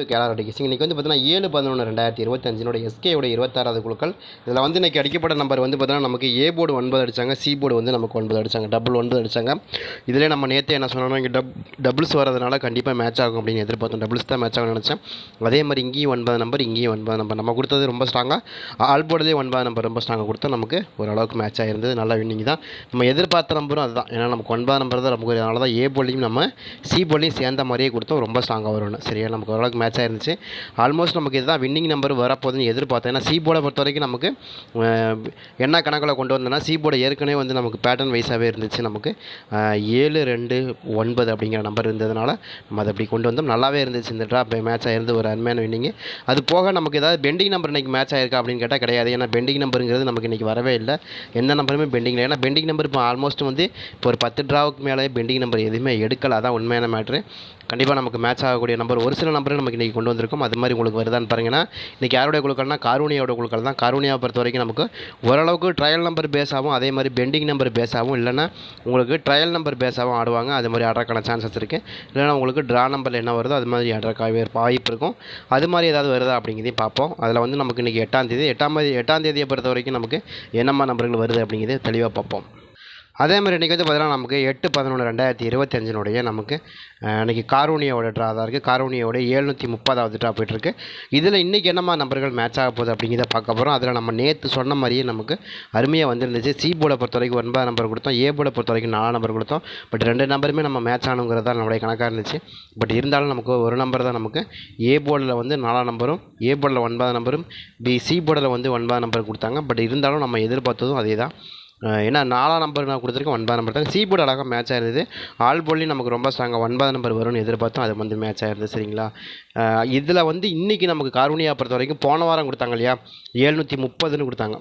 To Kerala டிகிஸ் இன்றைக்கி வந்து பார்த்தீங்கன்னா ஏழு பதினொன்று ரெண்டாயிரத்தி இருபத்தஞ்சினோட எஸ்கேயோட இருபத்தாறாவது குழுக்கள். இதில் வந்து இன்றைக்கி அடிக்கப்பட்ட நம்பர் வந்து பார்த்தீங்கன்னா நமக்கு ஏ போர்டு ஒன்பது அடித்தாங்க சி போர்டு வந்து நமக்கு ஒன்பது அடித்தாங்க டபுள் ஒன்பது அடித்தாங்க இதிலே நம்ம நேற்று என்ன சொன்னோம்னா இங்கே டப் டபுள்ஸ் வரதுனால கண்டிப்பாக மேட்ச் ஆகும் அப்படின்னு எதிர்பார்த்தோம். டபுள்ஸ் தான் மேட்ச் ஆகும்னு நினச்சேன். அதே மாதிரி இங்கேயும் ஒன்பது நம்பர் இங்கேயும் ஒன்பது நம்பர் நம்ம கொடுத்தது ரொம்ப ஸ்ட்ராங்காக ஆல் போர்டுலேயே ஒன்பது நம்பர் ரொம்ப ஸ்ட்ராங்காக கொடுத்தா நமக்கு ஓரளவுக்கு மேட்ச் ஆகிருந்தது நல்லா வின்னிங் தான். நம்ம எதிர்பார்த்த நம்பரும் அதுதான். ஏன்னா நமக்கு ஒன்பது நம்பர் தான் நமக்கு அதனால தான் ஏ போர்ட்லையும் நம்ம சி போலையும் சேர்ந்த மாதிரியே கொடுத்தோம். ரொம்ப ஸ்ட்ராங்காக வரும்னு. சரியா? நமக்கு ஓரளவுக்கு மேட்ச் ஆயிருந்துச்சு. ஆல்மோஸ்ட் நமக்கு இதுதான் வின்னிங் நம்பர் வரப்போகுதுன்னு எதிர்பார்த்தேன். ஏன்னா சீபோர்டை பொறுத்த வரைக்கும் நமக்கு என்ன கணக்கில் கொண்டு வந்தோம்னா சீபோர்டை ஏற்கனவே வந்து நமக்கு பேட்டர்ன் வைஸாகவே இருந்துச்சு. நமக்கு ஏழு ரெண்டு ஒன்பது அப்படிங்கிற நம்பர் இருந்ததுனால நம்ம அதை அப்படி கொண்டு வந்தோம். நல்லாவே இருந்துச்சு இந்த ட்ராப் மேட்ச் இருந்து ஒரு அருமையான வின்னிங்கு அது போக நமக்கு ஏதாவது பெண்டிங் நம்பர் இன்றைக்கி மேட்ச் ஆயிருக்கா அப்படின்னு கேட்டால் கிடையாது. ஏன்னா பெண்டிங் நம்பருங்கிறது நமக்கு இன்றைக்கி வரவே இல்லை. எந்த நம்பருமே பெண்டிங் இல்லை. ஏன்னா பெண்டிங் நம்பர் இப்போ ஆல்மோஸ்ட் வந்து இப்போ ஒரு பத்து ட்ராவுக்கு மேலே பெண்டிங் நம்பர் எதுவுமே எடுக்கல. அதான் உண்மையான மேட்ரு கண்டிப்பாக நமக்கு மேட்ச் ஆகக்கூடிய நம்பர் ஒரு சில நம்பர் நமக்கு இன்றைக்கி கொண்டு வந்திருக்கோம். அது மாதிரி உங்களுக்கு வருதான்னு பாருங்கன்னா இன்றைக்கி யாருடைய குழுக்கள்னா? காரூனியாவோட குழுக்கள் தான். காரூனியாவை பொறுத்த வரைக்கும் நமக்கு ஓரளவுக்கு ட்ரையல் நம்பர் பேஸாகவும் அதே மாதிரி பெண்டிங் நம்பர் பேஸாகவும் இல்லைன்னா உங்களுக்கு ட்ரையல் நம்பர் பேஸாகவும் ஆடுவாங்க. அது மாதிரி ஆடுறக்கான சான்சஸ் இருக்குது இல்லைன்னா உங்களுக்கு ட்ரா நம்பரில் என்ன வருதோ அது மாதிரி ஆடுறக்காகவே வாய்ப்பு இருக்கும். அது மாதிரி ஏதாவது வருதா அப்படிங்கிறதையும் பார்ப்போம். அதில் வந்து நமக்கு இன்றைக்கி எட்டாம் தேதி எட்டாம் தேதி எட்டாம் தேதியை பொறுத்த வரைக்கும் நமக்கு என்னம்மா நம்பர்கள் வருது அப்படிங்கிறத தெளிவாக பார்ப்போம். அதே மாதிரி இன்றைக்கி வந்து பார்த்தீங்கன்னா நமக்கு எட்டு பதினொன்று ரெண்டாயிரத்தி இருபத்தஞ்சினுடைய நமக்கு இன்றைக்கி காரூனியோட ட்ரா தான் இருக்குது காரூனியோட எழுநூற்றி முப்பதாவது ட்ரா போயிட்டுருக்கு. இதில் இன்றைக்கி என்னம்மா நம்பர்கள் மேட்ச் ஆக போகுது அப்படிங்கிறத பார்க்க போகிறோம் அதில் நம்ம நேற்று சொன்ன மாதிரியே நமக்கு அருமையாக வந்துருந்துச்சு. சி போர்டை பொறுத்த வரைக்கும் ஒன்பது நம்பர் கொடுத்தோம். ஏ போர்டை பொறுத்த வரைக்கும் நாலு நம்பர் கொடுத்தோம். பட் ரெண்டு நம்பருமே நம்ம மேட்ச் ஆனுங்கிறது தான் நம்மளுடைய கணக்காக இருந்துச்சு. பட் இருந்தாலும் நமக்கு ஒரு நம்பர் தான் நமக்கு. ஏ போர்டில் வந்து நாலாம் நம்பரும் ஏ போர்டில் ஒன்பது நம்பரும் பி சி போர்டில் வந்து ஒன்பது நம்பர் கொடுத்தாங்க. பட் இருந்தாலும் நம்ம எதிர்பார்த்ததும் அதே தான் ஏன்னா நாலாம் நம்பர் நான் கொடுத்துருக்கேன் ஒன்பது நம்பர் தான். சி போர்டு அழகாக மேட்ச் ஆயிருந்தது. ஆல் போர்ட்லேயும் நமக்கு ரொம்ப ஸ்ட்ராங்காக ஒன்பது நம்பர் வரும்னு எதிர்பார்த்தோம். அது வந்து மேட்ச் ஆயிருந்தது சரிங்களா? இதில் வந்து இன்றைக்கி நமக்கு கார்வனியா பொறுத்த வரைக்கும் போன வாரம் கொடுத்தாங்க இல்லையா? ஏழ்நூற்றி முப்பதுன்னு கொடுத்தாங்க.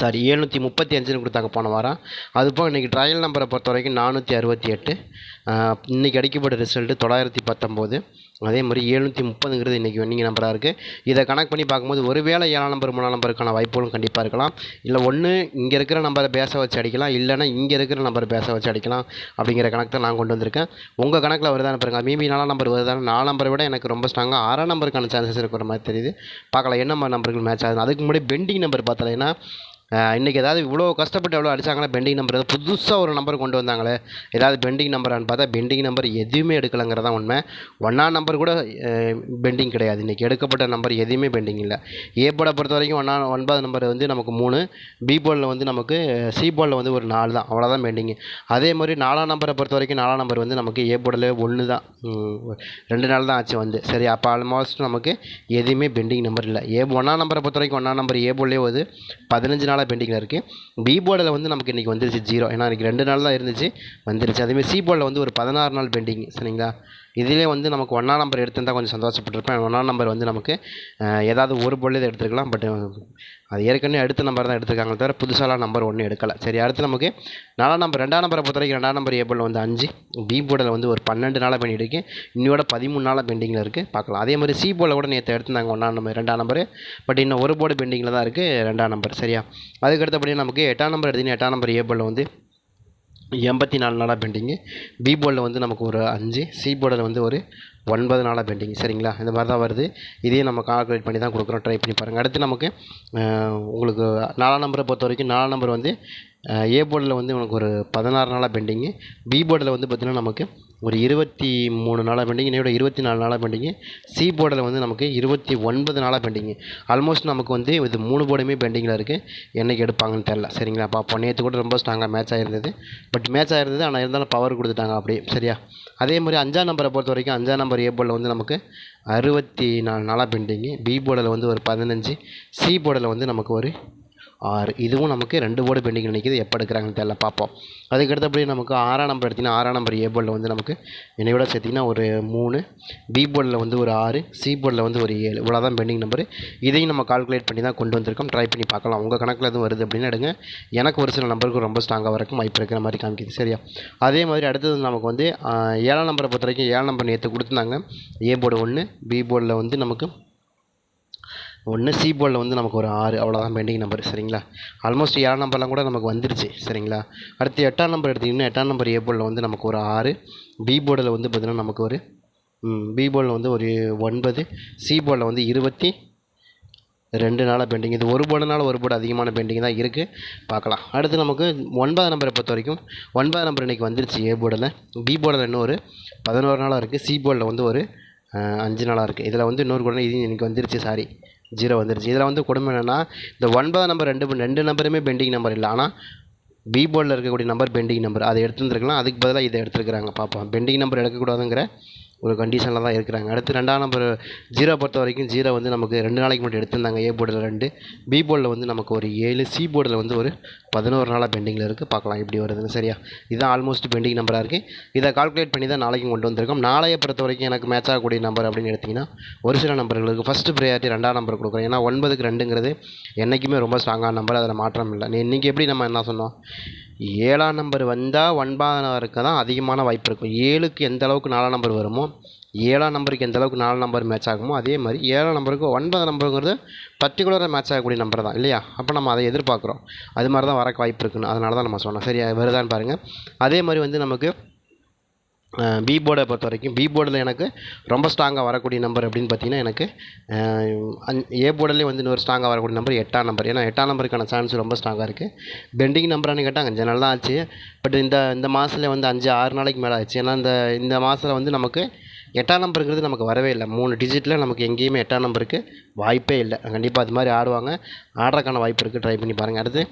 சாரி எழுநூற்றி முப்பத்தி அஞ்சுன்னு கொடுத்தாங்க போன வாரம். அது போக இன்றைக்கி ட்ரையல் நம்பரை பொறுத்த வரைக்கும் நானூற்றி அறுபத்தி எட்டு. இன்றைக்கி அடிக்கப்பட்ட ரிசல்ட்டு தொள்ளாயிரத்தி பத்தொம்போது. அதே மாதிரி எழுநூற்றி முப்பதுங்கிறது இன்றைக்கி வென்னிங் நம்பராக இருக்குது இதை கணக்கு பண்ணி பார்க்கும்போது ஒருவேளை ஏழாம் நம்பர் மூணாம் நம்பருக்கான வாய்ப்புகளும் கண்டிப்பாக இருக்கலாம். இல்லை ஒன்று இங்கே இருக்கிற நம்பரை பேச வச்சு அடிக்கலாம். இல்லைன்னா இங்கே இருக்கிற நம்பரை பேச வச்சு அடிக்கலாம் அப்படிங்கிற கணக்கு தான் நான் கொண்டு வந்திருக்கேன். உங்கள் கணக்கில் வருதான்னு பாருங்க. மீபி நாலாம் நம்பர் வருதான்னு நாலாம் நம்பரை விட எனக்கு ரொம்ப ஸ்ட்ராங்காக ஆறாம் நம்பருக்கான சான்சஸ் இருக்கிற மாதிரி தெரியுது. பார்க்கலாம் என்ன மாதிரி நம்பர்கள் மேட்ச் ஆகுது அதுக்கு முன்னாடி பெண்டிங் நம்பர் பார்த்தலைன்னா இன்றைக்கி ஏதாவது இவ்வளோ கஷ்டப்பட்டு எவ்வளோ அடிச்சாங்களே? பெண்டிங் நம்பர் ஏதாவது புதுசாக ஒரு நம்பர் கொண்டு வந்தாங்களே? ஏதாவது பெண்டிங் நம்பரானு பார்த்தா பெண்டிங் நம்பர் எதுவுமே எடுக்கலைங்கிறதா உண்மை. ஒன்றாம் நம்பர் கூட பெண்டிங் கிடையாது. இன்றைக்கி எடுக்கப்பட்ட நம்பர் எதுவுமே பெண்டிங் இல்லை. ஏ போர்டை பொறுத்த வரைக்கும் ஒன்றா ஒன்பது நம்பர் வந்து நமக்கு மூணு. பி போர்டில் வந்து நமக்கு சி போர்டில் வந்து ஒரு நாலு தான். அவ்வளோதான் பெண்டிங்கு அதே மாதிரி நாலாம் நம்பரை பொறுத்த வரைக்கும் நாலாம் நம்பர் வந்து நமக்கு ஏ போர்டில் ஒன்று தான். ரெண்டு நாள் தான் ஆச்சு வந்து. சரி அப்போ ஆல்மோஸ்ட் நமக்கு எதுவுமே பெண்டிங் நம்பர் இல்லை. ஏ ஒன்றாம் நம்பரை பொறுத்த வரைக்கும் ஒன்றாம் நம்பர் ஏ போர்ட்லேயே வந்து பதினஞ்சு நாளாக பெண்டிங்கில் இருக்குது பி போர்டில் வந்து நமக்கு இன்றைக்கி வந்துருச்சு ஜீரோ ஏன்னா இன்றைக்கி ரெண்டு நாள் தான் இருந்துச்சு வந்துருச்சு. அதேமாதிரி சி போர்டில் வந்து ஒரு பதினாறு நாள் பெண்டிங் சரிங்களா? இதிலே வந்து நமக்கு ஒன்றாம் நம்பர் எடுத்திருந்தால் கொஞ்சம் சந்தோஷப்பட்டிருப்பேன். ஒன்றாம் நம்பர் வந்து நமக்கு ஏதாவது ஒரு போர்டில் எடுத்துருக்கலாம். பட் அது ஏற்கனவே அடுத்த நம்பர் தான் எடுத்திருக்காங்க தவிர புதுசாலாம் நம்பர் ஒன்றும் எடுக்கலை. சரி அடுத்து நமக்கு நாலாம் நம்பர் ரெண்டாம் நம்பரை பொறுத்த வரைக்கும் ரெண்டாம் நம்பர் ஏப்ரல் வந்து அஞ்சு பி போர்டில் வந்து ஒரு பன்னெண்டு நாளாக பெண்டிங் இருக்குது இன்னையோட பதிமூணு நாளாக பெண்டிங்கில் இருக்குது பார்க்கலாம். அதே மாதிரி சி போர்டில் கூட நேற்று எடுத்திருந்தாங்க ஒன்றாம் நம்பர் ரெண்டாம் நம்பர் பட் இன்னும் ஒரு போர்டு பெண்டிங்கில் தான் இருக்குது ரெண்டாம் நம்பர் சரியா? அதுக்கு நமக்கு எட்டாம் நம்பர் எடுத்தீங்கன்னா எட்டாம் நம்பர் ஏ வந்து எண்பத்தி நாலு நாளாக பெண்டிங்கு. பி போர்டில் வந்து நமக்கு ஒரு அஞ்சு சி போர்டில் வந்து ஒரு ஒன்பது நாளாக பெண்டிங் சரிங்களா? இந்த மாதிரி தான் வருது. இதையும் நம்ம கால்குலேட் பண்ணி தான் கொடுக்குறோம். ட்ரை பண்ணி பாருங்கள் அடுத்து நமக்கு உங்களுக்கு நாலாம் நம்பரை பொறுத்த வரைக்கும் நாலாம் நம்பர் வந்து ஏ போர்டில் வந்து உனக்கு ஒரு பதினாறு நாளாக பெண்டிங்கு பி போர்டில் வந்து பார்த்திங்கன்னா நமக்கு ஒரு இருபத்தி மூணு நாளாக பெண்டிங் இன்னையோட இருபத்தி நாலு நாளாக பெண்டிங்கு சி போர்டில் வந்து நமக்கு இருபத்தி ஒன்பது நாளாக பெண்டிங்கு ஆல்மோஸ்ட் நமக்கு வந்து இது மூணு போர்டுமே பெண்டிங்கில் இருக்குது என்னைக்கு எடுப்பாங்கன்னு தெரில சரிங்களா? பார்ப்போம் நேற்று கூட ரொம்ப ஸ்ட்ராங்காக மேட்ச் ஆகிருந்தது பட் மேட்ச் ஆகிருந்தது ஆனால் இருந்தாலும் பவர் கொடுத்துட்டாங்க அப்படியே. சரியா? அதே மாதிரி அஞ்சாம் நம்பரை பொறுத்த வரைக்கும் அஞ்சாம் நம்பர் ஏ போர்டில் வந்து நமக்கு அறுபத்தி நாலு நாளாக பெண்டிங்கு பி போர்டில் வந்து ஒரு பதினஞ்சு. சி போர்டில் வந்து நமக்கு ஒரு ஆறு. இதுவும் நமக்கு ரெண்டு போர்டு பெண்டிங் நிற்கிது எப்போ எடுக்கிறாங்கன்னு தெரியல. பார்ப்போம். அதுக்கு அப்படியே நமக்கு ஆறாம் நம்பர் எடுத்திங்கன்னா ஆறாம் நம்பர் ஏ போர்டில் வந்து நமக்கு என்னையோட சேர்த்திங்கன்னா ஒரு மூணு. பி போர்டில் வந்து ஒரு ஆறு. சி போர்டில் வந்து ஒரு ஏழு. இவ்வளோ தான் பெண்டிங் நம்பர் இதையும் நம்ம கால்குலேட் பண்ணி தான் கொண்டு வந்திருக்கோம். ட்ரை பண்ணி பார்க்கலாம். உங்கள் கணக்கில் எதுவும் வருது அப்படின்னு எடுங்க. எனக்கு ஒரு சில நம்பருக்கு ரொம்ப ஸ்ட்ராங்காக வரைக்கும் வாய்ப்பு இருக்கிற மாதிரி காமிக்குது. சரியா? அதே மாதிரி அடுத்தது நமக்கு வந்து ஏழாம் நம்பரை பொறுத்த வரைக்கும் ஏழாம் நம்பர் நேற்று கொடுத்துருந்தாங்க. ஏ போர்டு ஒன்று பி போர்டில் வந்து நமக்கு ஒன்று சி போர்டில் வந்து நமக்கு ஒரு ஆறு அவ்வளோதான் பெண்டிங் நம்பர் சரிங்களா? ஆல்மோஸ்ட் ஏழாம் நம்பர்லாம் கூட நமக்கு வந்துருச்சு சரிங்களா? அடுத்து எட்டாம் நம்பர் எடுத்திங்கன்னா எட்டாம் நம்பர் ஏ போர்டில் வந்து நமக்கு ஒரு ஆறு பி போர்டில் வந்து பார்த்திங்கன்னா நமக்கு ஒரு பி போர்டில் வந்து ஒரு ஒன்பது சி போர்டில் வந்து இருபத்தி ரெண்டு நாளாக பெண்டிங் இது ஒரு போர்டுனால ஒரு போர்டு அதிகமான பெண்டிங் தான் இருக்குது பார்க்கலாம். அடுத்து நமக்கு ஒன்பதாம் நம்பரை பொறுத்த வரைக்கும் ஒன்பதாம் நம்பர் இன்றைக்கி வந்துருச்சு ஏ போர்டில் பி போர்டில் இன்னும் ஒரு பதினோரு நாளாக இருக்குது சி போர்டில் வந்து ஒரு அஞ்சு நாளாக இருக்குது இதில் வந்து இன்னொரு கூட இது இன்றைக்கி வந்துருச்சு சாரி ஜீரோ வந்துருச்சு. இதில் வந்து கொடுமை என்னென்னா இந்த ஒன்பதாம் நம்பர் ரெண்டு ரெண்டு நம்பருமே பெண்டிங் நம்பர் இல்லை. ஆனால் பி போர்டில் இருக்கக்கூடிய நம்பர் பெண்டிங் நம்பர் அதை எடுத்துருந்துருக்கலாம். அதுக்கு பதிலாக இதை எடுத்துருக்குறாங்க. பார்ப்போம். பெண்டிங் நம்பர் எடுக்கக்கூடாதுங்கிற ஒரு கண்டிஷனில் தான் இருக்கிறாங்க. அடுத்து ரெண்டாம் நம்பர் ஜீரோ பொறுத்த வரைக்கும் ஜீரோ வந்து நமக்கு ரெண்டு நாளைக்கு மட்டும் எடுத்திருந்தாங்க. ஏ போர்டில் ரெண்டு பி போர்டில் வந்து நமக்கு ஒரு ஏழு சி போர்டில் வந்து ஒரு பதினோரு நாளாக பெண்டிங்கில் இருக்குது பார்க்கலாம் இப்படி வருதுன்னு. சரியா? இதுதான் ஆல்மோஸ்ட் பெண்டிங் நம்பராக இருக்குது இதை கால்குலேட் பண்ணி தான் நாளைக்கும் கொண்டு வந்திருக்கோம். நாளைய பொறுத்த வரைக்கும் எனக்கு மேட்ச் ஆகக்கூடிய நம்பர் அப்படின்னு எடுத்திங்கன்னா ஒரு சில நம்பர்களுக்கு ஃபஸ்ட்டு ப்ரையாரிட்டி ரெண்டாம் நம்பர் கொடுக்குறோம். ஏன்னா ஒன்பதுக்கு ரெண்டுங்கிறது என்றைக்குமே ரொம்ப ஸ்ட்ராங்கான நம்பர் அதில் மாற்றம் இல்லை. இன்றைக்கி எப்படி நம்ம என்ன சொன்னோம்? ஏழாம் நம்பர் வந்தால் ஒன்பதாம் நம்பருக்கு தான் அதிகமான வாய்ப்பு இருக்கும். ஏழுக்கு எந்த அளவுக்கு நாலாம் நம்பர் வருமோ ஏழாம் நம்பருக்கு எந்த அளவுக்கு நாலு நம்பர் மேட்ச் ஆகுமோ அதே மாதிரி ஏழாம் நம்பருக்கு ஒன்பதாம் நம்பருங்கிறது பர்டிகுலராக மேட்ச் ஆகக்கூடிய நம்பர் தான் இல்லையா? அப்போ நம்ம அதை எதிர்பார்க்குறோம். அது மாதிரி தான் வரக்கு வாய்ப்பு இருக்குன்னு அதனால தான் நம்ம சொன்னோம். சரியா? வருதான்னு பாருங்கள் அதே மாதிரி வந்து நமக்கு பி போர்டை பொறுத்த வரைக்கும் பி போர்டில் எனக்கு ரொம்ப ஸ்ட்ராங்காக வரக்கூடிய நம்பர் அப்படின்னு பார்த்தீங்கன்னா எனக்கு ஏ போர்டிலே வந்து இன்னொரு ஸ்ட்ராங்காக வரக்கூடிய நம்பர் எட்டாம் நம்பர் ஏன்னா எட்டாம் நம்பருக்கான சான்ஸ் ரொம்ப ஸ்ட்ராங்காக இருக்குது பெண்டிங் நம்பரானு கேட்டால் அஞ்சு நாள் தான் ஆச்சு. பட் இந்த இந்த மாதத்தில் வந்து அஞ்சு ஆறு நாளைக்கு மேலே ஆச்சு. ஏன்னா இந்த இந்த மாதத்தில் வந்து நமக்கு எட்டாம் நம்பருங்கிறது நமக்கு வரவே இல்லை. மூணு டிஜிட்டில் நமக்கு எங்கேயுமே எட்டாம் நம்பருக்கு வாய்ப்பே இல்லை. கண்டிப்பாக அது மாதிரி ஆடுவாங்க. ஆடுறதுக்கான வாய்ப்பு இருக்குது ட்ரை பண்ணி பாருங்கள் அடுத்து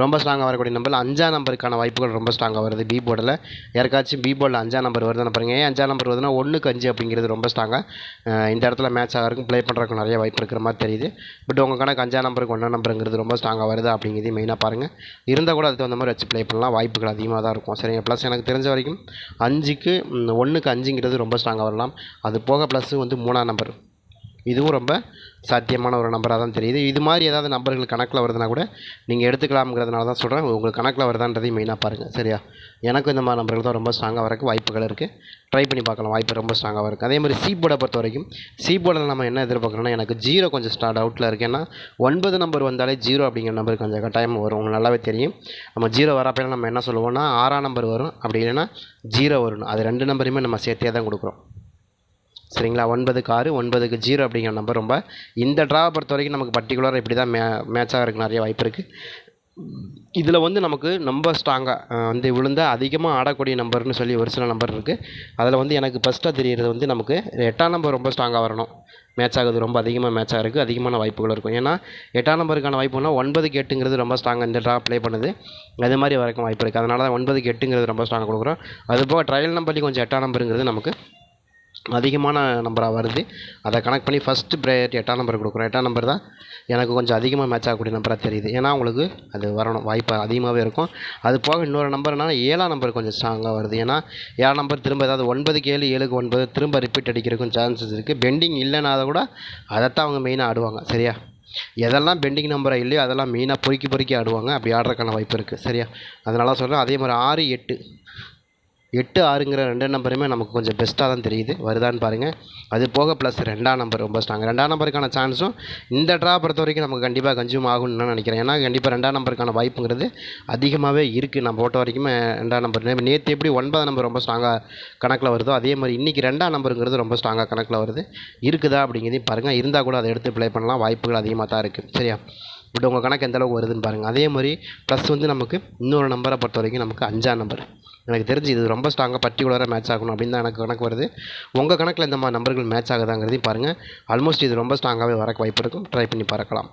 ரொம்ப ஸ்ட்ராங்காக வரக்கூடிய நம்பரில் அஞ்சாம் நம்பருக்கான வாய்ப்புகள் ரொம்ப ஸ்ட்ராங்காக வருது. பி போர்டில் யாருக்காச்சும் பி போர்டில் அஞ்சாம் நம்பர் வருதுன்னு பாருங்க. ஏன் அஞ்சாம் நம்பர் வருதுன்னா ஒன்றுக்கு அஞ்சு அப்படிங்கிறது ரொம்ப ஸ்ட்ராங்காக இந்த இடத்துல மேட்ச் ஆகிறதுக்கும் ப்ளே பண்ணுறதுக்கும் நிறைய வாய்ப்பு இருக்கிற மாதிரி தெரியுது. பட் உங்கள் கணக்கு அஞ்சாம் நம்பருக்கு ஒன்றாம் நம்பருங்கிறது ரொம்ப ஸ்ட்ராங்காக வருது அப்படிங்கிறது மெயினாக பாருங்கள் இருந்தால் கூட அதுக்கு தகுந்த மாதிரி வச்சு ப்ளே பண்ணலாம். வாய்ப்புகள் அதிகமாக தான் இருக்கும். சரிங்க. ப்ளஸ் எனக்கு தெரிஞ்ச வரைக்கும் அஞ்சுக்கு ஒன்றுக்கு அஞ்சுங்கிறது ரொம்ப ஸ்ட்ராங்காக வரலாம். அது போக ப்ளஸ்ஸு வந்து மூணாம் நம்பர் இதுவும் ரொம்ப சாத்தியமான ஒரு நம்பராக தான் தெரியுது. இது மாதிரி ஏதாவது நம்பர்கள் கணக்கில் வருதுன்னா கூட நீங்கள் எடுத்துக்கலாம்ங்கிறதுனால தான் சொல்கிறேன் உங்களுக்கு கணக்கில் வருதான்றதையும் மெயினாக பாருங்கள் சரியா? எனக்கும் இந்த மாதிரி நம்பர்கள் தான் ரொம்ப ஸ்ட்ராங்காக வரக்கு வாய்ப்புகள் இருக்குது ட்ரை பண்ணி பார்க்கலாம். வாய்ப்பு ரொம்ப ஸ்ட்ராங்காக இருக்குது அதே மாதிரி சி போர்டை பொறுத்த வரைக்கும் சி போர்டில் நம்ம என்ன எதிர்பார்க்குறோம்னா எனக்கு ஜீரோ கொஞ்சம் ஸ்டா டவுட்டில் இருக்குது ஏன்னா ஒன்பது நம்பர் வந்தாலே ஜீரோ அப்படிங்கிற நம்பர் கொஞ்சம் கட்டாயம் வரும். உங்களுக்கு நல்லாவே தெரியும். நம்ம ஜீரோ வரப்பையில நம்ம என்ன சொல்லுவோம்னா ஆறாம் நம்பர் வரும். அப்படி இல்லைன்னா ஜீரோ வரும். அது ரெண்டு நம்பரையுமே நம்ம சேர்த்தே தான் கொடுக்குறோம். சரிங்களா? ஒன்பதுக்கு ஆறு ஒன்பதுக்கு ஜீரோ அப்படிங்கிற நம்பர் ரொம்ப. இந்த ட்ராவை பொறுத்த வரைக்கும் நமக்கு பர்டிகுலராக இப்படி தான் மே மேட்சாக இருக்குது நிறைய வாய்ப்பு இருக்குது இதில் வந்து நமக்கு ரொம்ப ஸ்ட்ராங்காக வந்து விழுந்த அதிகமாக ஆடக்கூடிய நம்பர்னு சொல்லி ஒரு சில நம்பர் இருக்குது அதில் வந்து எனக்கு ஃபஸ்ட்டாக தெரிகிறது வந்து நமக்கு எட்டாம் நம்பர் ரொம்ப ஸ்ட்ராங்காக வரணும். மேட்ச் ஆகுது ரொம்ப அதிகமாக மேட்ச் இருக்குது அதிகமான வாய்ப்புகள் இருக்கும். ஏன்னா எட்டாம் நம்பருக்கான வாய்ப்புனா ஒன்பதுக்கு எட்டுங்கிறது ரொம்ப ஸ்ட்ராங்காக இந்த ட்ரா ப்ளே பண்ணுது. அது மாதிரி வரைக்கும் வாய்ப்பு இருக்குது அதனால தான் ஒன்பதுக்கு எட்டுங்கிறது ரொம்ப ஸ்ட்ராங்காக கொடுக்குறோம். அது போக ட்ரையல் நம்பர்லேயும் கொஞ்சம் எட்டாம் நம்பருங்கிறது நமக்கு அதிகமான நம்பராக வருது. அதை கனெக்ட் பண்ணி ஃபஸ்ட்டு ப்ரையாரிட்டி எட்டாம் நம்பர் கொடுக்குறோம். எட்டாம் நம்பர் தான் எனக்கு கொஞ்சம் அதிகமாக மேட்ச் ஆகக்கூடிய நம்பராக தெரியுது. ஏன்னா உங்களுக்கு அது வரணும். வாய்ப்பு அதிகமாகவே இருக்கும். அது போக இன்னொரு நம்பர்னா ஏழாம் நம்பர் கொஞ்சம் ஸ்ட்ராங்காக வருது. ஏன்னா ஏழாம் நம்பர் திரும்ப ஏதாவது ஒன்பதுக்கு ஏழு ஏழுக்கு ஒன்பது திரும்ப ரிப்பீட் அடிக்கிறதுக்கும் சான்சஸ் இருக்குது பெண்டிங் இல்லைன்னா அதை கூட அதைத்தான் அவங்க மெயினாக ஆடுவாங்க. சரியா? எதெல்லாம் பெண்டிங் நம்பராக இல்லையோ அதெல்லாம் மெயினாக பொறுக்கி பொறுக்கி ஆடுவாங்க. அப்படி ஆடுறதுக்கான வாய்ப்பு இருக்குது சரியா? அதனால் சொல்கிறேன் அதே மாதிரி ஆறு எட்டு எட்டு ஆறுங்கிற ரெண்டு நம்பருமே நமக்கு கொஞ்சம் பெஸ்ட்டாக தான் தெரியுது. வருதான்னு பாருங்கள் அது போக ப்ளஸ் ரெண்டாம் நம்பர் ரொம்ப ஸ்ட்ராங் ரெண்டாம் நம்பருக்கான சான்ஸும் இந்த ட்ரா பொறுத்த வரைக்கும் நமக்கு கண்டிப்பாக கன்சியூம் ஆகும்னு நான் நினைக்கிறேன். ஏன்னா கண்டிப்பாக ரெண்டாம் நம்பருக்கான வாய்ப்புங்கிறது அதிகமாகவே இருக்குது நான் போட்ட வரைக்கும் ரெண்டாம் நம்பர் நேற்று எப்படி ஒன்பதாம் நம்பர் ரொம்ப ஸ்ட்ராங்காக கணக்கில் வருதோ அதே மாதிரி இன்றைக்கி ரெண்டாம் நம்பருங்கிறது ரொம்ப ஸ்ட்ராங்காக கணக்கில் வருது. இருக்குதா அப்படிங்கிறதையும் பாருங்கள் இருந்தால் கூட அதை எடுத்து ப்ளே பண்ணலாம். வாய்ப்புகள் அதிகமாக தான் இருக்குது சரியா? பட் உங்கள் கணக்கு எந்த அளவுக்கு வருதுன்னு பாருங்கள் அதே மாதிரி ப்ளஸ் வந்து நமக்கு இன்னொரு நம்பரை பொறுத்த வரைக்கும் நமக்கு அஞ்சாம் நம்பர் எனக்கு தெரிஞ்சு இது ரொம்ப ஸ்ட்ராங்காக பர்டிகுலராக மேட்ச் ஆகணும் அப்படின்னு தான் எனக்கு கணக்கு வருது. உங்கள் கணக்கில் இந்த மாதிரி நம்பர்கள் மேட்ச் ஆகுதாங்கிறதையும் பாருங்கள் ஆல்மோஸ்ட் இது ரொம்ப ஸ்ட்ராங்காகவே வரக்கு வாய்ப்பு இருக்கும். ட்ரை பண்ணி பார்க்கலாம்